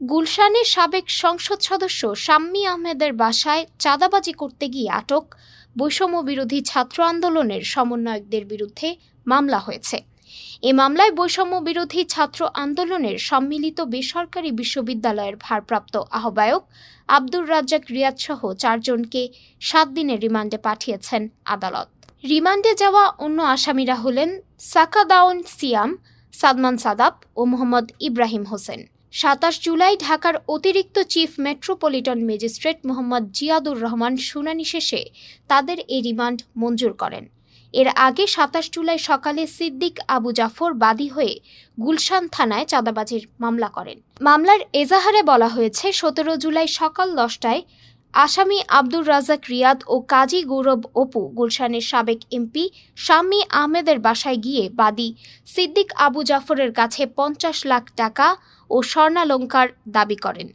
গুলশানের সাবেক সংসদ সদস্য শাম্মী আহমেদের বাসায় চাঁদাবাজি করতে গিয়ে আটক বৈষম্য বিরোধী ছাত্র আন্দোলনের সমন্বয়কদের বিরুদ্ধে মামলা হয়েছে। এ মামলায় বৈষম্য বিরোধী ছাত্র আন্দোলনের সম্মিলিত বেসরকারি বিশ্ববিদ্যালয়ের ভারপ্রাপ্ত আহ্বায়ক আব্দুর রাজ্জাক রিয়াদ সহ চারজনকে সাত দিনের রিমান্ডে পাঠিয়েছেন আদালত। রিমান্ডে যাওয়া অন্য আসামিরা হলেন সাকাদাউন সিয়াম, সাদমান সাদাব ও মোহাম্মদ ইব্রাহিম হোসেন। সাতাশ জুলাই ঢাকার অতিরিক্ত chief metropolitan magistrate Mohammad Ziadur Rahman শুনানি শেষে তাদের এই রিমান্ড মঞ্জুর করেন। এর আগে সাতাশ জুলাই সকালে সিদ্দিক আবু জাফর বাদী হয়ে গুলশান থানায় চাঁদাবাজির মামলা করেন। মামলার এজাহারে বলা হয়েছে, সতেরো জুলাই সকাল দশটায় আসামি আব্দুর রাজাক রিয়াদ ও কাজী গৌরব অপু গুলশানের সাবেক এমপি শাম্মী আহমেদের বাসায় গিয়ে বাদী সিদ্দিক আবু জাফরের কাছে পঞ্চাশ লাখ টাকা ও স্বর্ণালঙ্কার দাবি করেন।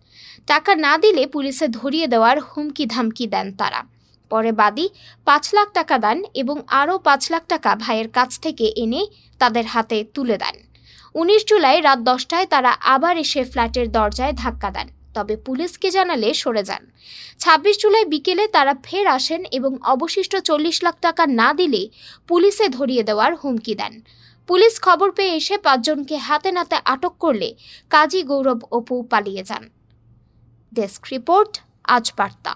টাকা না দিলে পুলিশে ধরিয়ে দেওয়ার হুমকি ধামকি দেন তারা। পরে বাদী পাঁচ লাখ টাকা দেন এবং আরও পাঁচ লাখ টাকা ভাইয়ের কাছ থেকে এনে তাদের হাতে তুলে দেন। উনিশ জুলাই রাত দশটায় তারা আবার এসে ফ্ল্যাটের দরজায় ধাক্কা দেন, তবে পুলিশকে জানালে সরে যান। ছাব্বিশ জুলাই বিকেলে তারা ফের আসেন এবং অবশিষ্ট চল্লিশ লাখ টাকা না দিলে পুলিশে ধরিয়ে দেওয়ার হুমকি দেন। পুলিশ খবর পেয়ে এসে পাঁচজনকে হাতে নাতে আটক করলে কাজী গৌরব অপু পালিয়ে যান। ডেস্ক রিপোর্ট, আজ বার্তা।